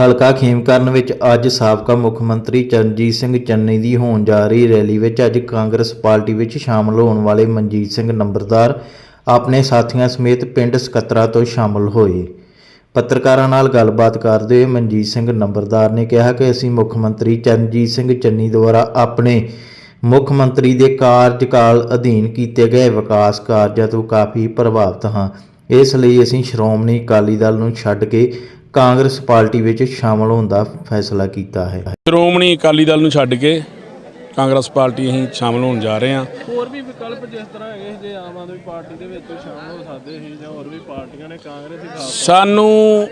ਹਲਕਾ ਖੇਮਕਰਨ ਵਿੱਚ ਅੱਜ ਸਾਬਕਾ ਮੁੱਖ ਮੰਤਰੀ ਚਰਨਜੀਤ ਸਿੰਘ ਚੰਨੀ ਦੀ ਹੋਣ ਜਾ ਰਹੀ ਰੈਲੀ ਵਿੱਚ ਅੱਜ ਕਾਂਗਰਸ ਪਾਰਟੀ ਵਿੱਚ ਸ਼ਾਮਲ ਹੋਣ ਵਾਲੇ ਮਨਜੀਤ ਸਿੰਘ ਨੰਬਰਦਾਰ ਆਪਣੇ ਸਾਥੀਆਂ ਸਮੇਤ ਪਿੰਡ ਸਕੱਤਰਾ ਤੋਂ ਸ਼ਾਮਲ ਹੋਏ। ਪੱਤਰਕਾਰਾਂ ਨਾਲ ਗੱਲਬਾਤ ਕਰਦੇ ਹੋਏ ਮਨਜੀਤ ਸਿੰਘ ਨੰਬਰਦਾਰ ਨੇ ਕਿਹਾ ਕਿ ਅਸੀਂ ਮੁੱਖ ਮੰਤਰੀ ਚਰਨਜੀਤ ਸਿੰਘ ਚੰਨੀ ਦੁਆਰਾ ਆਪਣੇ ਮੁੱਖ ਮੰਤਰੀ ਦੇ ਕਾਰਜਕਾਲ ਅਧੀਨ ਕੀਤੇ ਗਏ ਵਿਕਾਸ ਕਾਰਜਾਂ ਤੋਂ ਕਾਫੀ ਪ੍ਰਭਾਵਿਤ ਹਾਂ। ਇਸ ਲਈ ਅਸੀਂ ਸ਼੍ਰੋਮਣੀ ਅਕਾਲੀ ਦਲ ਨੂੰ ਛੱਡ ਕੇ ਕਾਂਗਰਸ ਪਾਰਟੀ ਵਿੱਚ ਸ਼ਾਮਲ ਹੋਣ ਦਾ ਫੈਸਲਾ ਕੀਤਾ ਹੈ। ਸ਼੍ਰੋਮਣੀ ਅਕਾਲੀ ਦਲ ਨੂੰ ਛੱਡ ਕੇ ਕਾਂਗਰਸ ਪਾਰਟੀ ਅਸੀਂ ਸ਼ਾਮਲ ਹੋਣ ਜਾ ਰਹੇ ਹਾਂ। ਹੋਰ ਵੀ ਵਿਕਲਪ ਜਿਸ ਤਰ੍ਹਾਂ ਹੈਗੇ ਜੇ ਆਮ ਆਦਮੀ ਪਾਰਟੀ ਦੇ ਵਿੱਚ ਸ਼ਾਮਲ ਹੋ ਸਕਦੇ ਸੀ ਜਾਂ ਹੋਰ ਵੀ ਪਾਰਟੀਆਂ ਨੇ ਕਾਂਗਰਸ ਹੀ ਖਾਸ ਸਾਨੂੰ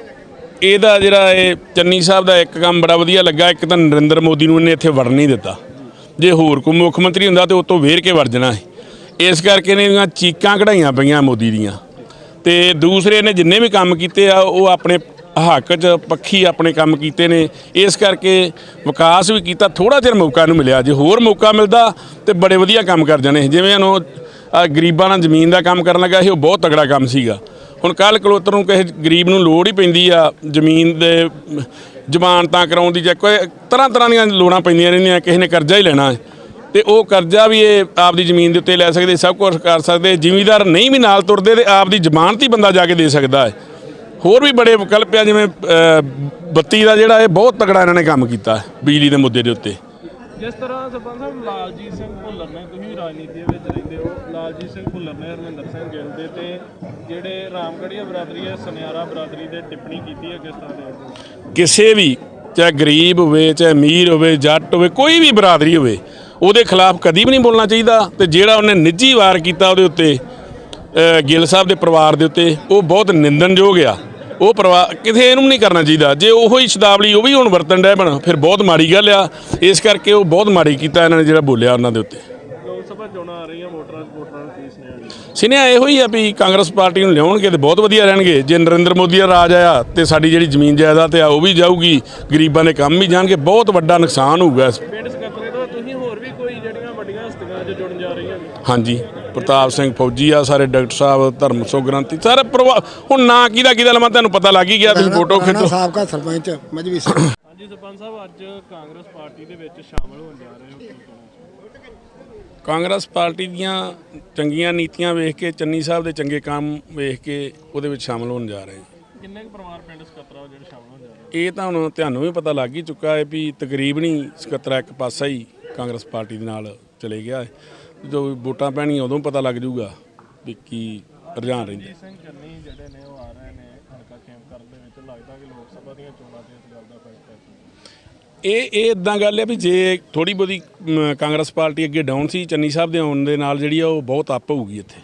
ਇਹਦਾ ਜਿਹੜਾ ਇਹ ਚੰਨੀ ਸਾਹਿਬ ਦਾ ਇੱਕ ਕੰਮ ਬੜਾ ਵਧੀਆ ਲੱਗਾ ਇੱਕ ਤਾਂ ਨਰਿੰਦਰ ਮੋਦੀ ਨੂੰ ਇਹਨੇ ਇੱਥੇ ਵੜਨ ਨਹੀਂ ਦਿੱਤਾ। ਜੇ ਹੋਰ ਕੋਈ ਮੁੱਖ ਮੰਤਰੀ ਹੁੰਦਾ ਤੇ ਉਤੋਂ ਵੇਰ ਕੇ ਵੜ ਜਾਣਾ ਸੀ। ਇਸ ਕਰਕੇ ਨੇ ਇਹਦੀਆਂ ਚੀਕਾਂ ਕਢਾਈਆਂ ਪਈਆਂ ਮੋਦੀ ਦੀਆਂ। ਤੇ ਦੂਸਰੇ ਨੇ ਜਿੰਨੇ ਵੀ ਕੰਮ ਕੀਤੇ ਆ ਉਹ ਆਪਣੇ ਹੱਕ 'ਚ ਪੱਖੀ ਆਪਣੇ ਕੰਮ ਕੀਤੇ ਨੇ। ਇਸ ਕਰਕੇ ਵਿਕਾਸ ਵੀ ਕੀਤਾ ਥੋੜਾ ਚਿਰ ਮੌਕਾ ਨੂੰ ਮਿਲਿਆ। ਜੇ ਹੋਰ ਮੌਕਾ ਮਿਲਦਾ ਤੇ ਬੜੇ ਵਧੀਆ ਕੰਮ ਕਰ ਜਾਣੇ। ਜਿਵੇਂ ਉਹਨੂੰ ਗਰੀਬਾਂ ਨਾਲ ਜ਼ਮੀਨ ਦਾ ਕੰਮ ਕਰਨ ਲੱਗਾ ਇਹ ਉਹ ਬਹੁਤ ਤਗੜਾ ਕੰਮ ਸੀਗਾ। ਹੁਣ ਕੱਲ ਕਲੋਤਰ ਨੂੰ ਕਿਸੇ ਗਰੀਬ ਨੂੰ ਲੋੜ ਹੀ ਪੈਂਦੀ ਆ ਜ਼ਮੀਨ ਦੇ ਜ਼ਮਾਨਤਾਂ ਕਰਾਉਣ ਦੀ ਜਾਂ ਕੋਈ ਤਰ੍ਹਾਂ ਤਰ੍ਹਾਂ ਦੀਆਂ ਲੋੜਾਂ ਪੈਂਦੀਆਂ ਰਹਿੰਦੀਆਂ, ਕਿਸੇ ਨੇ ਕਰਜ਼ਾ ਹੀ ਲੈਣਾ। ਹੈ ਤੇ ਉਹ ਕਰਜ਼ਾ ਵੀ ਇਹ ਆਪਦੀ ਜ਼ਮੀਨ ਦੇ ਉੱਤੇ ਲੈ ਸਕਦੇ, ਸਭ ਕੁਝ ਕਰ ਸਕਦੇ, ਜ਼ਿਮੀਂਦਾਰ ਨਹੀਂ ਵੀ ਨਾਲ ਤੁਰਦੇ ਤੇ ਆਪਦੀ ਜ਼ਮਾਨਤ ਹੀ ਬੰਦਾ ਜਾ ਕੇ ਦੇ ਸਕਦਾ ਹੈ। ਹੋਰ ਵੀ ਬੜੇ ਵਿਕਲਪ ਆ ਜਿਵੇਂ ਬੱਤੀ ਦਾ ਜਿਹੜਾ ਇਹ ਬਹੁਤ ਤਗੜਾ ਇਹਨਾਂ ਨੇ ਕੰਮ ਕੀਤਾ ਬਿਜਲੀ ਦੇ ਮੁੱਦੇ ਦੇ ਉੱਤੇ। ਜਿਸ ਤਰ੍ਹਾਂ ਸਰਪੰਚ ਸਾਹਿਬ ਲਾਲਜੀਤ ਸਿੰਘ ਭੁੱਲਰ ਨੇ ਤੁਸੀਂ ਰਾਜਨੀਤੀ ਵਿੱਚ ਰਹਿੰਦੇ ਹੋ ਲਾਲਜੀਤ ਸਿੰਘ ਭੁੱਲਰ ਨੇ ਹਰਮਿੰਦਰ ਸਿੰਘ ਗਿੱਲ ਦੇ ਤੇ ਜਿਹੜੇ ਰਾਮਗੜੀਆ ਬਰਾਦਰੀ ਹੈ ਸੁਨਿਆਰਾ ਬਰਾਦਰੀ ਦੇ ਟਿੱਪਣੀ ਕੀਤੀ ਹੈ ਕਿਸ ਤਰ੍ਹਾਂ ਦੇ ਕਿਸੇ ਵੀ ਚਾਹੇ ਗਰੀਬ ਹੋਵੇ ਚਾਹੇ ਅਮੀਰ ਹੋਵੇ ਜੱਟ ਹੋਵੇ ਕੋਈ ਵੀ ਬਰਾਦਰੀ ਹੋਵੇ ਉਹਦੇ ਖਿਲਾਫ ਕਦੀ ਵੀ ਨਹੀਂ ਬੋਲਣਾ ਚਾਹੀਦਾ ਤੇ ਜਿਹੜਾ ਉਹਨੇ ਨਿੱਜੀ ਵਾਰ ਕੀਤਾ ਉਹਦੇ ਉੱਤੇ ਗਿੱਲ ਸਾਹਿਬ ਦੇ ਪਰਿਵਾਰ ਦੇ ਉੱਤੇ ਉਹ ਬਹੁਤ ਨਿੰਦਣਯੋਗ ਆ। ਉਹ ਪਰਿਵਾਰ ਕਿਥੇ ਇਹਨੂੰ ਨਹੀਂ ਕਰਨਾ ਚਾਹੀਦਾ। ਜੇ ਉਹੋ ਹੀ ਸ਼ਬਦਾਵਲੀ ਉਹ ਵੀ ਹੁਣ ਵਰਤਣ ਡੈ ਬਣ ਫਿਰ ਬਹੁਤ ਮਾੜੀ ਗੱਲ ਆ। ਇਸ ਕਰਕੇ ਉਹ ਬਹੁਤ ਮਾੜੀ ਕੀਤਾ ਇਹਨਾਂ ਨੇ ਜਿਹੜਾ ਬੋਲਿਆ ਉਹਨਾਂ ਦੇ ਉੱਤੇ। ਲੋਕ ਸਭਾ ਚੋਣਾਂ ਆ ਰਹੀਆਂ ਵੋਟਰਾਂ ਵੋਟਰਾਂ ਨੂੰ ਕੀ ਸੁਨੇਹਾ ਇਹੋ ਹੀ ਆ ਵੀ ਕਾਂਗਰਸ ਪਾਰਟੀ ਨੂੰ ਲਿਆਉਣਗੇ ਤੇ ਬਹੁਤ ਵਧੀਆ ਰਹਿਣਗੇ। ਜੇ ਨਰਿੰਦਰ ਮੋਦੀ ਦਾ ਰਾਜ ਆਇਆ ਤੇ ਸਾਡੀ ਜਿਹੜੀ ਜ਼ਮੀਨ ਜਾਇਦਾਦ ਆ ਉਹ ਵੀ ਜਾਊਗੀ। ਗਰੀਬਾਂ ਦੇ ਕੰਮ ਵੀ ਜਾਣਗੇ ਬਹੁਤ ਵੱਡਾ ਨੁਕਸਾਨ ਹੋਊਗਾ ਇਸ ਪਿੰਡ ਸਕੱਤਰੇ ਤੋਂ ਤੁਸੀਂ ਹੋਰ ਵੀ ਕੋਈ ਜਿਹੜੀਆਂ ਵੱਡੀਆਂ ਹਸਤੀਆਂ 'ਚ ਜੁੜਨ ਜਾ ਰਹੀਆਂ ਨੇ। ਹਾਂਜੀ ਪ੍ਰਤਾਪ ਸਿੰਘ ਫੌਜੀ ਆ ਸਾਰੇ ਡਾਕਟਰ ਸਾਹਿਬ ਧਰਮਸੋ ਗ੍ਰੰਥੀ ਸਾਰੇ ਪਰਿਵਾ- ਹੁਣ ਨਾਂ ਕਿਹਦਾ ਕਿਹਦਾ ਲਵਾਂ ਤੁਹਾਨੂੰ ਪਤਾ ਲੱਗ ਹੀ ਗਿਆ ਤੁਸੀਂ ਫੋਟੋ ਖਿੱਚੋ। ਸਾਬਕਾ ਸਰਪੰਚ ਮਜਬੀ ਸਿੰਘ ਹਾਂਜੀ ਸਰਪੰਚ ਸਾਹਿਬ ਅੱਜ ਕਾਂਗਰਸ ਪਾਰਟੀ ਦੇ ਵਿੱਚ ਸ਼ਾਮਲ ਹੋਣ ਜਾ ਰਹੇ ਹੋ। ਕੀ ਕਹਿਣਾ ਚਾਹੋਗੇ? ਕਾਂਗਰਸ ਪਾਰਟੀ ਦੀਆਂ ਚੰਗੀਆਂ ਨੀਤੀਆਂ ਵੇਖ ਕੇ ਚੰਨੀ ਸਾਹਿਬ ਦੇ ਚੰਗੇ ਕੰਮ ਵੇਖ ਕੇ ਉਹਦੇ ਵਿੱਚ ਸ਼ਾਮਲ ਹੋਣ ਜਾ ਰਹੇ ਹਾਂ। ਕਿੰਨੇ ਕੁ ਪਰਿਵਾਰ ਪਿੰਡ ਸਕੱਤਰਾ ਜਿਹੜੇ ਸ਼ਾਮਲ ਹੋਣ ਜਾ ਰਹੇ ਇਹ ਤਾਂ ਹੁਣ ਤੁਹਾਨੂੰ ਵੀ ਪਤਾ ਲੱਗ ਹੀ ਚੁੱਕਾ ਹੈ ਵੀ ਤਕਰੀਬਨ ਹੀ ਸਕੱਤਰਾ ਇੱਕ ਪਾਸਾ ਹੀ ਕਾਂਗਰਸ ਪਾਰਟੀ ਦੇ ਨਾਲ ਚਲੇ ਗਿਆ। ਜਦੋਂ ਵੋਟਾਂ ਪੈਣੀਆਂ ਉਦੋਂ ਪਤਾ ਲੱਗ ਜਾਊਗਾ ਵੀ ਕੀ ਰੁਝਾਨ ਰਹਿੰਦਾ। ਜੀ ਸਿੰਘ ਚੰਨੀ ਜਿਹੜੇ ਨੇ ਉਹ ਆ ਰਹੇ ਨੇ ਹਲਕਾ ਖੇਮਕਰਨ ਦੇ ਵਿੱਚ। ਲੱਗਦਾ ਕਿ ਲੋਕ ਸਭਾ ਦੀਆਂ ਚੋਣਾਂ ਤੇ ਇਸ ਗੱਲ ਦਾ ਫ਼ਰਕ ਪੈ ਇਹ ਇਹ ਇਦਾਂ ਗੱਲ ਹੈ ਵੀ ਜੇ ਥੋੜੀ ਮ, ਕਾਂਗਰਸ ਪਾਰਟੀ ਅੱਗੇ ਡਾਊਨ ਸੀ ਚੰਨੀ ਸਾਹਿਬ ਦੇ ਆਉਣ ਦੇ ਨਾਲ ਜਿਹੜੀ ਆ ਉਹ ਬਹੁਤ ਅਪ ਹੋਊਗੀ ਇੱਥੇ।